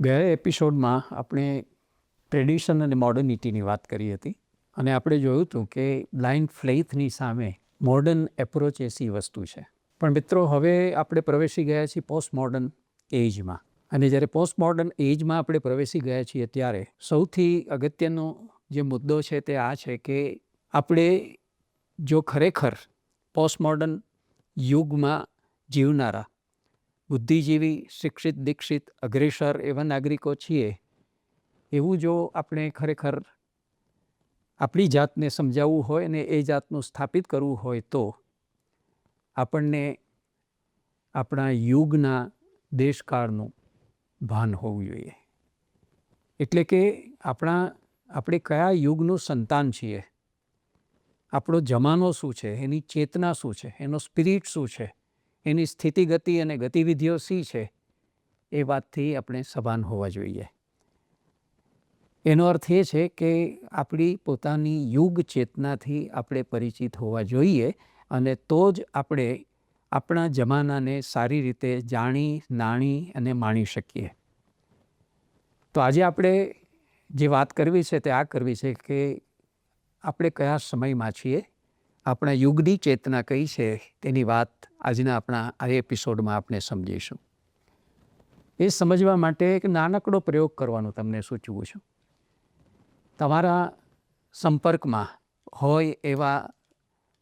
ગયા એપિસોડમાં આપણે ટ્રેડિશન અને મોડર્નિટીની વાત કરી હતી અને આપણે જોયું હતું કે બ્લાઇન્ડ ફ્લેથની સામે મોડર્ન એપ્રોચ એસી વસ્તુ છે. પણ મિત્રો, હવે આપણે પ્રવેશી ગયા છીએ પોસ્ટ મોડર્ન એજમાં અને જ્યારે પોસ્ટ મોડર્ન એજમાં આપણે પ્રવેશી ગયા છીએ ત્યારે સૌથી અગત્યનો જે મુદ્દો છે તે આ છે કે આપણે જો ખરેખર પોસ્ટ મોડર્ન યુગમાં જીવનારા બુદ્ધિજીવી, શિક્ષિત, દીક્ષિત, અગ્રેસર એવા નાગરિકો છીએ, એવું જો આપણે ખરેખર આપણી જાતને સમજાવવું હોય અને એ જાતનું સ્થાપિત કરવું હોય તો આપણને આપણા યુગના દેશકાળનું ભાન હોવું જોઈએ. એટલે કે આપણા, આપણે કયા યુગનું સંતાન છીએ? આપણો જમાનો શું છે? એની ચેતના શું છે? એનો સ્પિરિટ શું છે? એની સ્થિતિગતિ અને ગતિવિધિઓ શી છે એ વાતથી આપણે સભાન હોવા જોઈએ. એનો અર્થ એ છે કે આપણી પોતાની યુગ ચેતનાથી આપણે પરિચિત હોવા જોઈએ અને તો જ આપણે આપણા જમાનાને સારી રીતે જાણી, નાણી અને માણી શકીએ. તો આજે આપણે જે વાત કરવી છે તે આ કરવી છે કે આપણે કયા સમયમાં છીએ? આપણા યુગની ચેતના કઈ છે? તેની વાત આજના આપણા આ એપિસોડમાં આપણે સમજીશું. એ સમજવા માટે એક નાનકડો પ્રયોગ કરવાનું તમને સૂચવું છું. તમારા સંપર્કમાં હોય એવા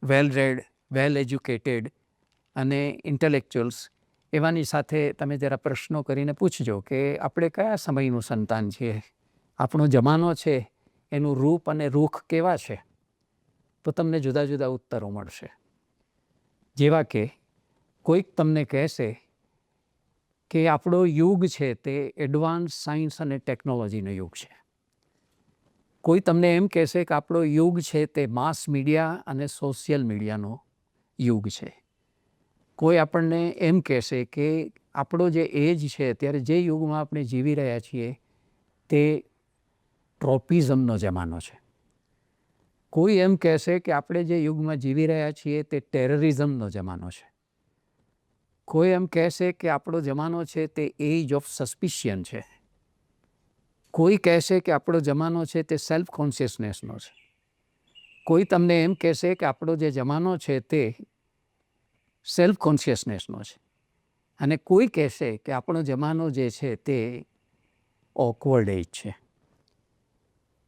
વેલ રેડ વેલ એજ્યુકેટેડ અને ઇન્ટેલેક્ચ્યુઅલ્સ એવાની સાથે તમે જરા પ્રશ્નો કરીને પૂછજો કે આપણે કયા સમયનું સંતાન છીએ? આપણો જમાનો છે, એનું રૂપ અને રૂખ કેવા છે? તો તમને જુદા જુદા ઉત્તરો મળશે. જેવા કે કોઈક તમને કહેશે કે આપણો યુગ છે તે એડવાન્સ સાયન્સ અને ટેકનોલોજીનો યુગ છે. કોઈ તમને એમ કહેશે કે આપણો યુગ છે તે માસ મીડિયા અને સોશિયલ મીડિયાનો યુગ છે. કોઈ આપણને એમ કહેશે કે આપણો જે એજ છે ત્યારે જે યુગમાં આપણે જીવી રહ્યા છીએ તે ટ્રોપિઝમનો જમાનો છે. કોઈ એમ કહેશે કે આપણે જે યુગમાં જીવી રહ્યા છીએ તે ટેરરિઝમનો જમાનો છે. કોઈ એમ કહેશે કે આપણો જમાનો છે તે એજ ઓફ સસ્પિશિયન છે. કોઈ કહેશે કે આપણો જમાનો છે તે સેલ્ફ કોન્શિયસનેસનો છે. કોઈ તમને એમ કહેશે કે આપણો જે જમાનો છે તે સેલ્ફ કોન્શિયસનેસનો છે. અને કોઈ કહેશે કે આપણો જમાનો જે છે તે ઓકવર્ડ એજ છે.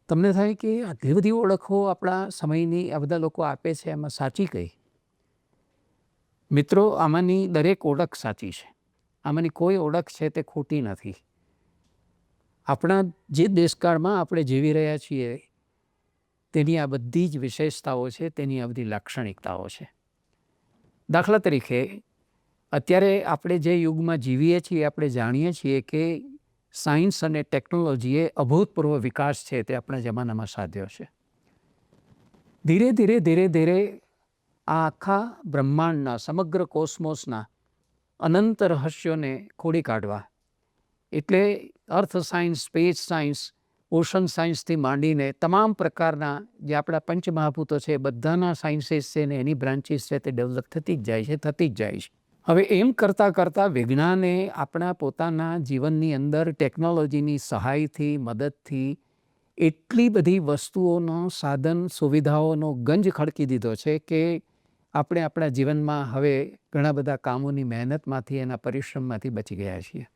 તમને થાય કે આટલી બધી ઓળખો આપણા સમયની આ બધા લોકો આપે છે, એમાં સાચી કઈ? મિત્રો, આમાંની દરેક ઓળખ સાચી છે. આમાંની કોઈ ઓળખ છે તે ખોટી નથી. આપણા જે દેશકાળમાં આપણે જીવી રહ્યા છીએ, તેની આ બધી જ વિશેષતાઓ છે, તેની આ બધી લાક્ષણિકતાઓ છે. દાખલા તરીકે, અત્યારે આપણે જે યુગમાં જીવીએ છીએ, આપણે જાણીએ છીએ કે સાયન્સ અને ટેકનોલોજીએ અભૂતપૂર્વ વિકાસ છે તે આપણા જમાનામાં સાધ્યો છે. ધીરે ધીરે ધીરે ધીરે આ આખા બ્રહ્માંડના સમગ્ર કોસ્મોસના અનંત રહસ્યોને ખોડી કાઢવા. એટલે earth science, space science, ocean સાયન્સથી માંડીને તમામ પ્રકારના જે આપણા પંચમહાભૂતો છે, બધાના સાયન્સીસ છે ને એની બ્રાન્ચીસ છે તે ડેવલપ થતી જ જાય છે, થતી જ જાય છે. હવે એમ કરતાં કરતાં વિજ્ઞાને આપણા પોતાના જીવનની અંદર ટેકનોલોજીની સહાયથી, મદદથી એટલી બધી વસ્તુઓનો, સાધન, સુવિધાઓનો ગંજ ખડકી દીધો છે કે આપણે આપણા જીવનમાં હવે ઘણા બધા કામોની મહેનતમાંથી એના પરિશ્રમમાંથી બચી ગયા છીએ.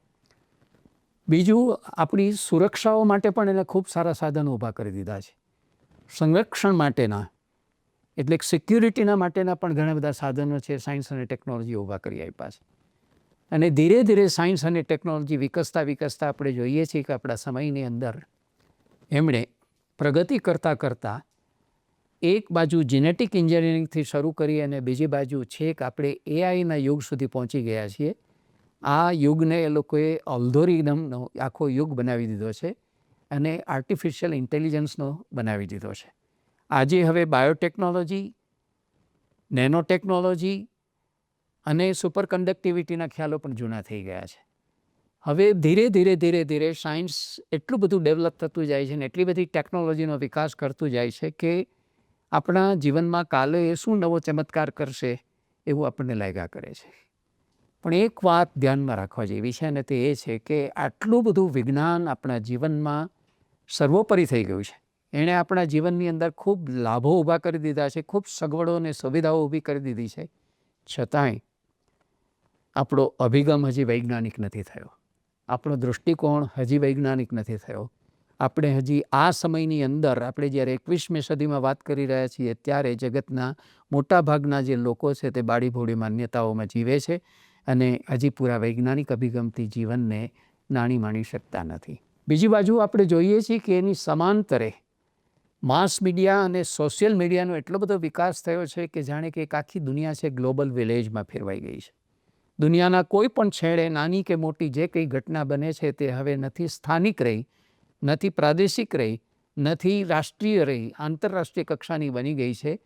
બીજું, આપણી સુરક્ષાઓ માટે પણ એને ખૂબ સારા સાધનો ઊભા કરી દીધા છે. સંરક્ષણ માટેના, એટલે સિક્યુરિટીના માટેના પણ ઘણા બધા સાધનો છે, સાયન્સ અને ટેકનોલોજી ઊભા કરી આપ્યા છે. અને ધીરે ધીરે સાયન્સ અને ટેકનોલોજી વિકસતા વિકસતા આપણે જોઈએ છીએ કે આપણા સમયની અંદર એમણે પ્રગતિ કરતાં કરતાં એક બાજુ જેનેટિક એન્જિનિયરિંગથી શરૂ કરી અને બીજી બાજુ છેક આપણે એઆઈના યુગ સુધી પહોંચી ગયા છીએ. આ યુગને એ લોકોએ અલ્ધોરિધમનો આખો યુગ બનાવી દીધો છે અને આર્ટિફિશિયલ ઇન્ટેલિજન્સનો બનાવી દીધો છે. આજે હવે બાયોટેકનોલોજી નેનો ટેકનોલોજી અને સુપર કન્ડક્ટિવિટીના ખ્યાલો પણ જૂના થઈ ગયા છે. હવે ધીરે ધીરે ધીરે ધીરે સાયન્સ એટલું બધું ડેવલપ થતું જાય છે ને એટલી બધી ટેકનોલોજીનો વિકાસ કરતું જાય છે કે આપણા જીવનમાં કાલે એ શું નવો ચમત્કાર કરશે એવું આપણને લાગ્યા કરે છે. પણ એક વાત ધ્યાનમાં રાખવા જેવી છે અને તે એ છે કે આટલું બધું વિજ્ઞાન આપણા જીવનમાં સર્વોપરી થઈ ગયું છે. એણે આપણા જીવનની અંદર ખૂબ લાભો ઊભા કરી દીધા છે, ખૂબ સગવડો અને સુવિધાઓ ઊભી કરી દીધી છે. છતાંય આપણો અભિગમ હજી વૈજ્ઞાનિક નથી થયો. આપણો દૃષ્ટિકોણ હજી વૈજ્ઞાનિક નથી થયો. આપણે હજી આ સમયની અંદર, આપણે જ્યારે એકવીસમી સદીમાં વાત કરી રહ્યા છીએ, ત્યારે જગતના મોટાભાગના જે લોકો છે તે બાળીભોળી માન્યતાઓમાં જીવે છે અને હજી પૂરા વૈજ્ઞાનિક અભિગમથી જીવનને નાણી માણી શકતા નથી. બીજી બાજુ આપણે જોઈએ છીએ કે એની સમાંતરે માસ મીડિયા અને સોશિયલ મીડિયાનો એટલો બધો વિકાસ થયો છે કે જાણે કે એક આખી દુનિયા છે ગ્લોબલ વિલેજમાં ફેરવાઈ ગઈ છે. દુનિયાના કોઈ પણ છેડે, નાની કે મોટી, જે કંઈ ઘટના બને છે તે હવે નથી સ્થાનિક રહી નથી પ્રાદેશિક રહી, નથી રાષ્ટ્રીય રહી, આંતરરાષ્ટ્રીય કક્ષાની બની ગઈ છે.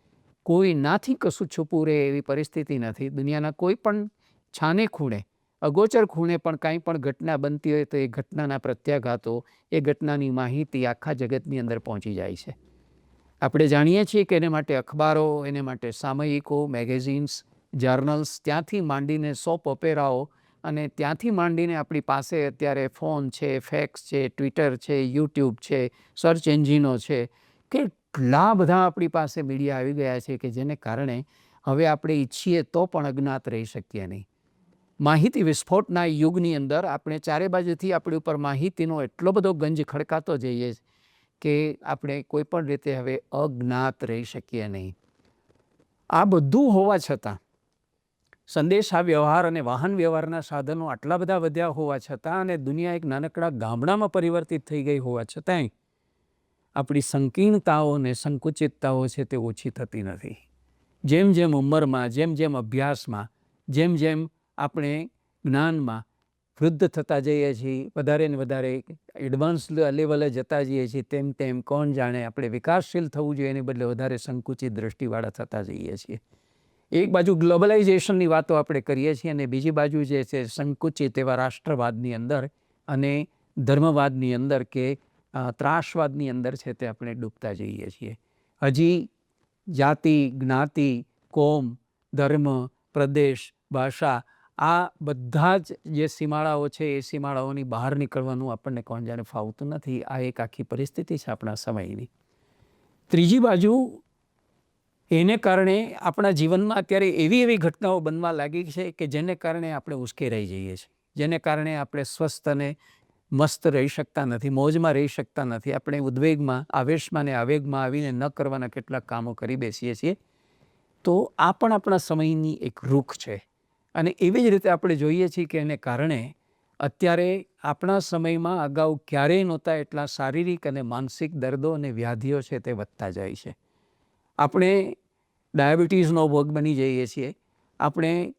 કોઈ નાથી કશું છુપું રહે એવી પરિસ્થિતિ નથી. દુનિયાના કોઈ પણ છાને ખૂણે, અગોચર ખૂણે પણ કાંઈ પણ ઘટના બનતી હોય તો એ ઘટનાના પ્રત્યાઘાતો, એ ઘટનાની માહિતી આખા જગતની અંદર પહોંચી જાય છે. આપણે જાણીએ છીએ કે એને માટે અખબારો, એને માટે સામયિકો મેગેઝિન્સ જર્નલ્સ ત્યાંથી માંડીને સોપ ઓપેરાઓ અને ત્યાંથી માંડીને આપણી પાસે અત્યારે ફોન છે, ફેક્સ છે, ટ્વિટર છે, યુટ્યુબ છે, સર્ચ એન્જિનો છે, કેટલા બધા આપણી પાસે મીડિયા આવી ગયા છે કે જેને કારણે હવે આપણે ઈચ્છીએ તો પણ અજ્ઞાત રહી શકીએ નહીં. માહિતી વિસ્ફોટના યુગની અંદર આપણે ચારે બાજુથી આપણી ઉપર માહિતીનો એટલો બધો ગંજ ખડકાતો જઈએ કે આપણે કોઈ પણ રીતે હવે અજ્ઞાત રહી શકીએ નહીં. આ બધું હોવા છતાં સંદેશા વ્યવહાર અને વાહન વ્યવહારના સાધનો આટલા બધા વધ્યા હોવા છતાં અને દુનિયા એક નાનકડા ગામડામાં પરિવર્તિત થઈ ગઈ હોવા છતાંય, આપણી સંકીર્ણતાઓ અને સંકુચિતતાઓ છે તે ઓછી થતી નથી. જેમ જેમ ઉંમરમાં, જેમ જેમ અભ્યાસમાં, જેમ જેમ આપણે જ્ઞાનમાં વૃદ્ધ થતા જઈએ છીએ, વધારે ને વધારે એડવાન્સ લેવલે જતા જઈએ છીએ, તેમ તેમ કોણ જાણે આપણે વિકાસશીલ થવું જોઈએ, એની બદલે વધારે સંકુચિત દૃષ્ટિવાળા થતા જઈએ છીએ. એક બાજુ ગ્લોબલાઇઝેશનની વાતો આપણે કરીએ છીએ અને બીજી બાજુ જે છે સંકુચિત એવા રાષ્ટ્રવાદની અંદર અને ધર્મવાદની અંદર કે ત્રાસવાદની અંદર છે તે આપણે ડૂબતા જઈએ છીએ. હજી જાતિ, જ્ઞાતિ, કોમ, ધર્મ, પ્રદેશ, ભાષા આ બધા જ જે સીમાડાઓ છે એ સીમાડાઓની બહાર નીકળવાનું આપણને કોણ જાણે ફાવતું નથી. આ એક આખી પરિસ્થિતિ છે આપણા સમયની. ત્રીજી બાજુ એને કારણે આપણા જીવનમાં અત્યારે એવી એવી ઘટનાઓ બનવા લાગી છે કે જેને કારણે આપણે ઉશ્કેરાઈ જઈએ છીએ. જેને કારણે આપણે સ્વસ્થ અને મસ્ત રહી શકતા નથી, મોજમાં રહી શકતા નથી. આપણે ઉદ્વેગમાં, આવેશમાં ને આવેગમાં આવીને ન કરવાના કેટલાક કામો કરી બેસીએ છીએ. તો આ પણ આપણા સમયની એક રૂખ છે. અને એવી જ રીતે આપણે જોઈએ છીએ કે એને કારણે અત્યારે આપણા સમયમાં અગાઉ ક્યારેય નહોતા એટલા શારીરિક અને માનસિક દર્દો અને વ્યાધિઓ છે તે વધતા જાય છે. આપણે ડાયાબિટીસનો ભોગ બની જઈએ છીએ, આપણે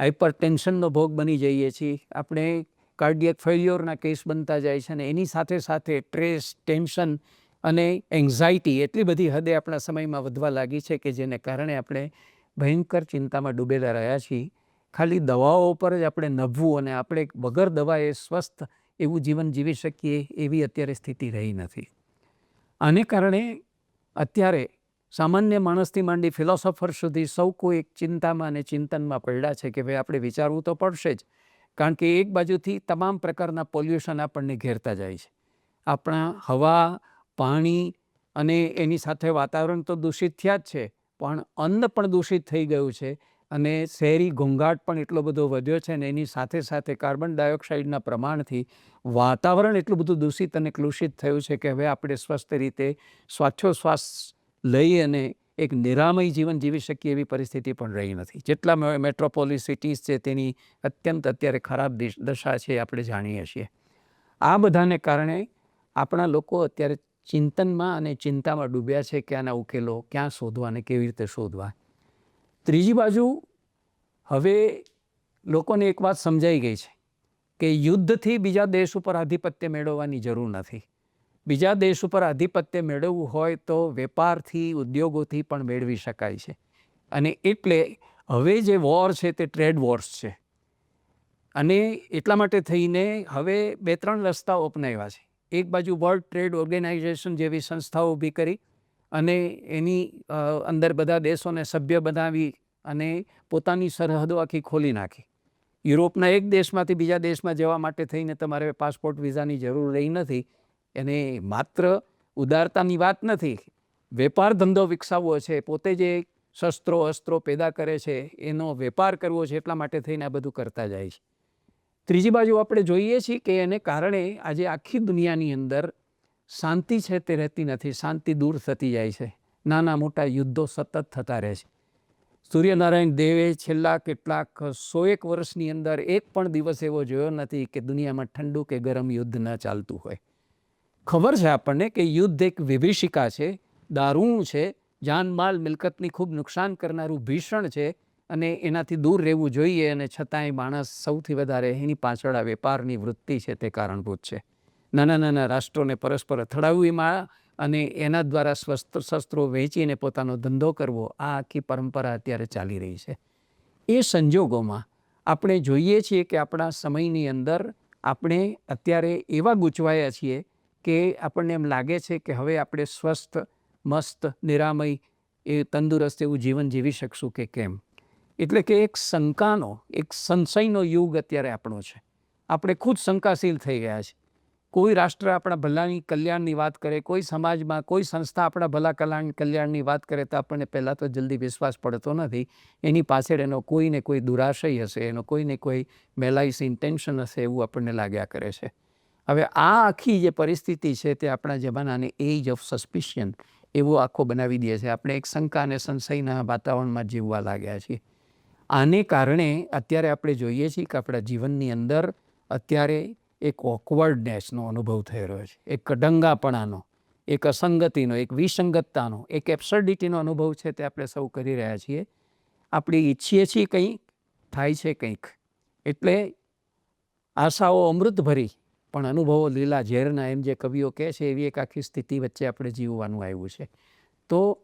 હાઇપર ટેન્શનનો ભોગ બની જઈએ છીએ, આપણે કાર્ડિયક ફેલ્યોરના કેસ બનતા જાય છે અને એની સાથે સાથે સ્ટ્રેસ, ટેન્શન અને એન્ઝાયટી એટલી બધી હદે આપણા સમયમાં વધવા લાગી છે કે જેને કારણે આપણે ભયંકર ચિંતામાં ડૂબેલા રહ્યા છીએ. ખાલી દવાઓ પર જ આપણે નભવું અને આપણે વગર દવાએ સ્વસ્થ એવું જીવન જીવી શકીએ એવી અત્યારે સ્થિતિ રહી નથી. આને કારણે અત્યારે સામાન્ય માણસથી માંડી ફિલોસોફર સુધી સૌ કોઈ એક ચિંતામાં અને ચિંતનમાં પડ્યા છે કે ભાઈ આપણે વિચારવું તો પડશે જ. કારણ કે એક બાજુથી તમામ પ્રકારના પોલ્યુશન આપણને ઘેરતા જાય છે. આપણા હવા, પાણી અને એની સાથે વાતાવરણ તો દૂષિત થયા જ છે, પણ અન્ન પણ દૂષિત થઈ ગયું છે અને શહેરી ઘોંઘાટ પણ એટલો બધો વધ્યો છે અને એની સાથે સાથે કાર્બન ડાયોક્સાઇડના પ્રમાણથી વાતાવરણ એટલું બધું દૂષિત અને કલુષિત થયું છે કે હવે આપણે સ્વસ્થ રીતે શ્વાસોશ્વાસ લઈ અને એક નિરામય જીવન જીવી શકીએ એવી પરિસ્થિતિ પણ રહી નથી. જેટલા મેટ્રોપોલિસ સિટીઝ છે તેની અત્યંત અત્યારે ખરાબ દશા છે આપણે જાણીએ છીએ. આ બધાને કારણે આપણા લોકો અત્યારે ચિંતનમાં અને ચિંતામાં ડૂબ્યા છે કે આના ઉકેલો ક્યાં શોધવા અને કેવી રીતે શોધવા. ત્રીજી બાજુ હવે લોકોને એક વાત સમજાઈ ગઈ છે કે યુદ્ધથી બીજા દેશ ઉપર આધિપત્ય મેળવવાની જરૂર નથી. બીજા દેશ ઉપર આધિપત્ય મેળવવું હોય તો વેપારથી, ઉદ્યોગોથી પણ મેળવી શકાય છે. અને એટલે હવે જે વોર છે તે ટ્રેડ વોર્સ છે. અને એટલા માટે થઈને હવે બે ત્રણ રસ્તાઓ અપનાવ્યા છે. એક બાજુ વર્લ્ડ ટ્રેડ ઓર્ગેનાઇઝેશન જેવી સંસ્થાઓ ઊભી કરી અને એની અંદર બધા દેશોને સભ્ય બનાવી અને પોતાની સરહદો આખી ખોલી નાખી. યુરોપના એક દેશમાંથી બીજા દેશમાં જવા માટે થઈને તમારે પાસપોર્ટ વિઝાની જરૂર રહી નથી. એને માત્ર ઉદારતાની વાત નથી, વેપાર ધંધો વિકસાવવો છે, પોતે જે શસ્ત્રો અસ્ત્રો પેદા કરે છે, એનો વેપાર કરવો છે, એટલા માટે થઈને આ બધું કરતા જાય છે. ત્રીજી બાજુ આપણે જોઈએ છીએ કે એને કારણે આજે આખી દુનિયાની અંદર શાંતિ છે તે રહેતી નથી, શાંતિ દૂર થતી જાય છે. નાના મોટા યુદ્ધો સતત થતા રહે છે. સૂર્યનારાયણ દેવે છેલ્લા કેટલાક સોએક વર્ષની અંદર એક પણ દિવસ એવો જોયો નથી કે દુનિયામાં ઠંડુ કે ગરમ યુદ્ધ ન ચાલતું હોય. ખબર છે આપણને કે યુદ્ધ એક વિભીષિકા છે, દારૂણ છે, જાનમાલ મિલકતની ખૂબ નુકસાન કરનારું ભીષણ છે અને એનાથી દૂર રહેવું જોઈએ અને છતાંય માણસ સૌથી વધારે એની પાછળ આ વેપારની વૃત્તિ છે તે કારણભૂત છે. નાના નાના રાષ્ટ્રોને પરસ્પર અથડાવવીમાં અને એના દ્વારા સ્વસ્ત્ર શસ્ત્રો વેચીને પોતાનો ધંધો કરવો, આ આખી પરંપરા અત્યારે ચાલી રહી છે. એ સંજોગોમાં આપણે જોઈએ છીએ કે આપણા સમયની અંદર આપણે અત્યારે એવા ગૂંચવાયા છીએ કે આપણને એમ લાગે છે કે હવે આપણે સ્વસ્થ, મસ્ત, નિરામય એ તંદુરસ્ત એવું જીવન જીવી શકશું કે કેમ? એટલે કે એક શંકાનો, એક સંશયનો યુગ અત્યારે આપણો છે. આપણે ખુદ શંકાશીલ થઈ ગયા છે. કોઈ રાષ્ટ્ર આપણા ભલાની કલ્યાણની વાત કરે, કોઈ સમાજમાં, કોઈ સંસ્થા આપણા ભલા કલ્યાણ કલ્યાણની વાત કરે તો આપણને પહેલાં તો જલ્દી વિશ્વાસ પડતો નથી. એની પાછળ એનો કોઈને કોઈ દુરાશય હશે, એનો કોઈને કોઈ મેલાઈસ ઇન્ટેન્શન હશે એવું આપણને લાગ્યા કરે છે. હવે આ આખી જે પરિસ્થિતિ છે તે આપણા જમાનાને એજ ઓફ સસ્પિશિયન એવો આખો બનાવી દે છે. આપણે એક શંકા અને સંશયના વાતાવરણમાં જીવવા લાગ્યા છીએ. આને કારણે અત્યારે આપણે જોઈએ છીએ કે આપણા જીવનની અંદર અત્યારે એક ઓકવર્ડનેસનો અનુભવ થઈ રહ્યો છે. એક કડંગાપણાનો એક અસંગતિનો, એક વિસંગતતાનો, એક એબ્સર્ડિટીનો અનુભવ છે તે આપણે સૌ કરી રહ્યા છીએ. આપણે ઈચ્છીએ છીએ કંઈક, થાય છે કંઈક. એટલે આશાઓ અમૃતભરી પણ અનુભવો લીલા ઝેરના એમ જે કવિઓ કહે છે, એવી એક આખી સ્થિતિ વચ્ચે આપણે જીવવાનું આવ્યું છે. તો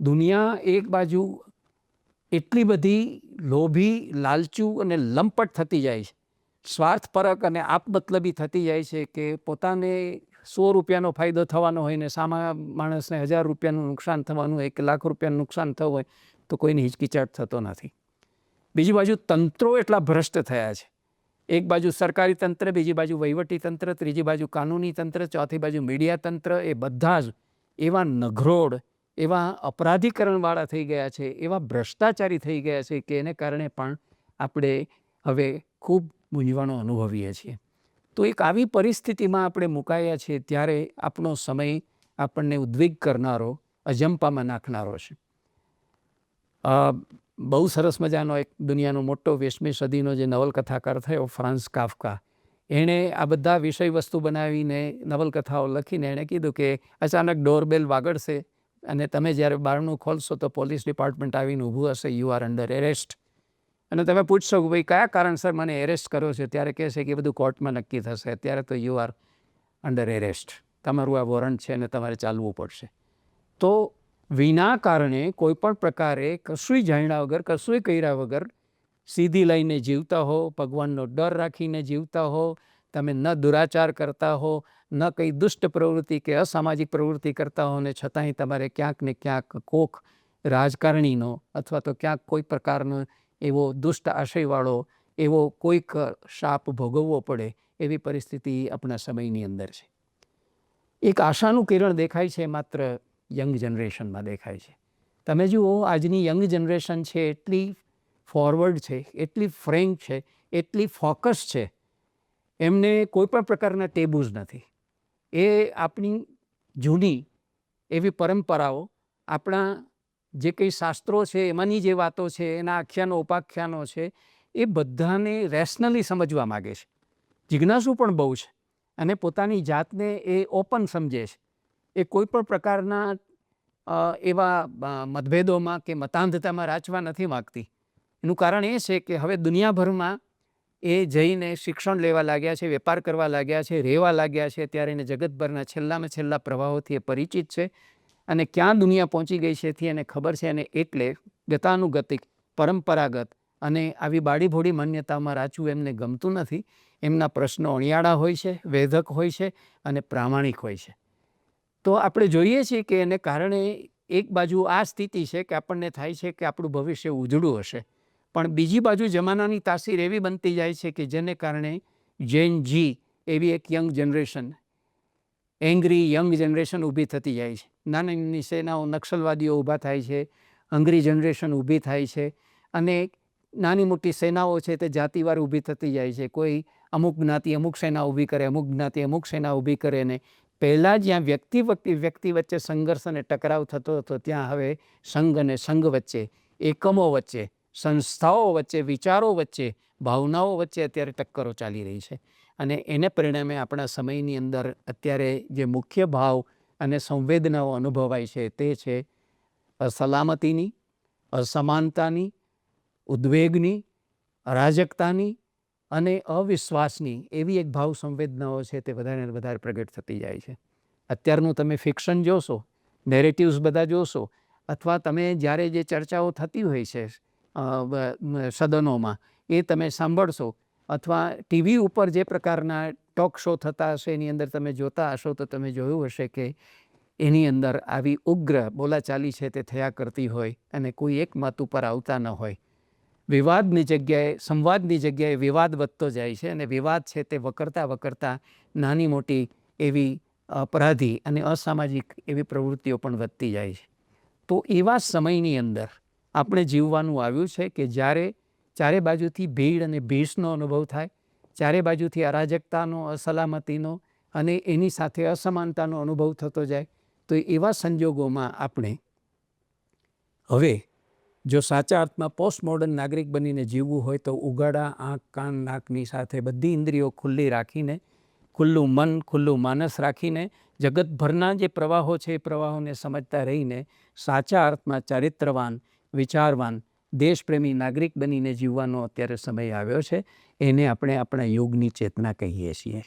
દુનિયા એક બાજુ એટલી બધી લોભી, લાલચુ અને લંપટ થતી જાય છે. સ્વાર્થપરક અને આપમતલબી થતી જાય છે કે પોતાને સો રૂપિયાનો ફાયદો થવાનો હોય ને સામા માણસને હજાર રૂપિયાનું નુકસાન થવાનું હોય કે લાખ રૂપિયાનું નુકસાન થવું હોય, તો કોઈને હિચકિચાટ થતો નથી. બીજી બાજુ તંત્રો એટલા ભ્રષ્ટ થયા છે. એક બાજુ સરકારી તંત્ર, બીજી બાજુ વહીવટી તંત્ર, ત્રીજી બાજુ કાનૂની તંત્ર, ચોથી બાજુ મીડિયા તંત્ર, એ બધા જ એવા નઘરોડ, એવા અપરાધીકરણવાળા થઈ ગયા છે, એવા ભ્રષ્ટાચારી થઈ ગયા છે કે એને કારણે પણ આપણે હવે ખૂબ મૂંઝવણો અનુભવીએ છીએ. તો એક આવી પરિસ્થિતિમાં આપણે મુકાયા છીએ ત્યારે આપણો સમય આપણને ઉદ્વિગ કરનારો, અજંપામાં નાખનારો છે. બહુ સરસ મજાનો એક દુનિયાનો મોટો વીસમી સદીનો જે નવલકથાકાર થયો, ફ્રાન્સ કાફકા. એણે આ બધા વિષય વસ્તુ બનાવીને નવલકથાઓ લખીને એણે કીધું કે અચાનક ડોરબેલ વાગડશે અને તમે જ્યારે બારણું ખોલશો તો પોલીસ ડિપાર્ટમેન્ટ આવીને ઊભું હશે યુ આર અંડર એરેસ્ટ અને તમે પૂછશો કે ભાઈ કયા કારણસર મને એરેસ્ટ કર્યો છે? ત્યારે કહેશે કે બધું કોર્ટમાં નક્કી થશે. અત્યારે તો યુ આર અંડર એરેસ્ટ તમારું આ વોરંટ છે અને તમારે ચાલવું પડશે. તો વિના કારણે કોઈ પણ પ્રકારે કશુંય જાણ્યા વગર, કશુંય કર્યા વગર સીધી લઈને જીવતા હો, ભગવાનનો ડર રાખીને જીવતા હો, તમે ન દુરાચાર કરતા હો, ન કંઈ દુષ્ટ પ્રવૃત્તિ કે અસામાજિક પ્રવૃત્તિ કરતા હો ને છતાંય તમારે ક્યાંક ને ક્યાંક કોક રાજકારણીનો અથવા તો ક્યાંક કોઈ પ્રકારનો એવો દુષ્ટ આશયવાળો, એવો કોઈક શાપ ભોગવવો પડે એવી પરિસ્થિતિ આપણા સમયની અંદર છે. એક આશાનું કિરણ દેખાય છે માત્ર યંગ જનરેશનમાં દેખાય છે. તમે જુઓ, આજની યંગ જનરેશન છે, એટલી ફોરવર્ડ છે, એટલી ફ્રેન્ક છે, એટલી ફોકસ છે. એમને કોઈ પણ પ્રકારના ટેબુઝ નથી. એ આપણી જૂની એવી પરંપરાઓ, આપણા જે કંઈ શાસ્ત્રો છે, એમાંની જે વાતો છે, એના આખ્યાનો, ઉપાખ્યાનો છે, એ બધાને રેશનલી સમજવા માગે છે. જિજ્ઞાસુ પણ બહુ છે અને પોતાની જાતને એ ઓપન સમજે છે. એ કોઈ પણ પ્રકારના એવા મતભેદોમાં કે મતાંધતામાં રાચવા નથી માગતી. એનું કારણ એ છે કે હવે દુનિયાભરમાં એ જઈને શિક્ષણ લેવા લાગ્યા છે, વેપાર કરવા લાગ્યા છે, રહેવા લાગ્યા છે, ત્યારે એને જગતભરના છેલ્લામાં છેલ્લા પ્રવાહોથી એ પરિચિત છે અને ક્યાં દુનિયા પહોંચી ગઈ છે એથી એને ખબર છે અને એટલે ગતાનુગતિક, પરંપરાગત અને આવી બાડીભોડી માન્યતામાં રાચવું એમને ગમતું નથી. એમના પ્રશ્નો અણિયાળા હોય છે, વેધક હોય છે અને પ્રામાણિક હોય છે. તો આપણે જોઈએ છીએ કે એને કારણે એક બાજુ આ સ્થિતિ છે કે આપણને થાય છે કે આપણું ભવિષ્ય ઉજળું હશે. પણ બીજી બાજુ જમાનાની તાસીર એવી બનતી જાય છે કે જેને કારણે જેન જી એવી એક young generation angry young generation ઊભી થતી જાય છે. નાની નાની સેનાઓ, નક્સલવાદીઓ ઊભા થાય છે અંગ્રી જનરેશન ઊભી થાય છે અને નાની મોટી સેનાઓ છે તે જાતિવાર ઊભી થતી જાય છે. કોઈ અમુક જ્ઞાતિ અમુક સેના ઊભી કરે, અમુક જ્ઞાતિ અમુક સેના ઊભી કરે ને પહેલાં જ્યાં વ્યક્તિ વ્યક્તિ વચ્ચે સંઘર્ષ અને ટકરાવ થતો હતો, ત્યાં હવે સંઘ અને સંઘ વચ્ચે, એકમો વચ્ચે, સંસ્થાઓ વચ્ચે, વિચારો વચ્ચે, ભાવનાઓ વચ્ચે અત્યારે ટક્કરો ચાલી રહી છે. અને એને પરિણામે આપણા સમયની અંદર અત્યારે જે મુખ્ય ભાવ અને સંવેદનાઓ અનુભવાય છે તે છે અસલામતીની, અસમાનતાની, ઉદ્વેગની, અરાજકતાની અને અવિશ્વાસની એવી એક ભાવ સંવેદનાઓ છે તે વધારે વધારે પ્રગટ થતી જાય છે. અત્યારનું તમે ફિક્શન જોશો નેરેટિવ્સ બધા જોશો, અથવા તમે જ્યારે જે ચર્ચાઓ થતી હોય છે સદનોમાં, એ તમે સાંભળશો, અથવા ટીવી ઉપર જે પ્રકારના ટોક શો થતા હશે, એની અંદર તમે જોતા હશો, તો તમે જોયું હશે કે એની અંદર આવી ઉગ્ર બોલાચાલી છે તે થયા કરતી હોય અને કોઈ એક મત ઉપર આવતા ન હોય. વિવાદની જગ્યાએ, સંવાદની જગ્યાએ વિવાદ વધતો જાય છે અને વિવાદ છે તે વકરતા વકરતા નાની મોટી એવી અપરાધી અને અસામાજિક એવી પ્રવૃત્તિઓ પણ વધતી જાય છે. તો એવા સમયની અંદર આપણે જીવવાનું આવ્યું છે કે જ્યારે, ચારે બાજુથી ભીડ અને ભીષનો અનુભવ થાય, ચારે બાજુથી અરાજકતાનો, અસલામતીનો અને એની સાથે અસમાનતાનો અનુભવ થતો જાય, તો એવા સંજોગોમાં આપણે હવે જો સાચા અર્થમાં પોસ્ટ મોડર્ન નાગરિક બનીને જીવવું હોય તો ઉગાડા આંખ, કાન, નાકની સાથે બધી ઇન્દ્રિયો ખુલ્લી રાખીને, ખુલ્લું મન, ખુલ્લું માનસ રાખીને, જગતભરના જે પ્રવાહો છે એ પ્રવાહોને સમજતા રહીને સાચા અર્થમાં ચારિત્રવાન, વિચારવાન, દેશપ્રેમી નાગરિક બનીને જીવવાનો અત્યારે સમય આવ્યો છે. એને આપણે આપણા યોગની ચેતના કહીએ છીએ.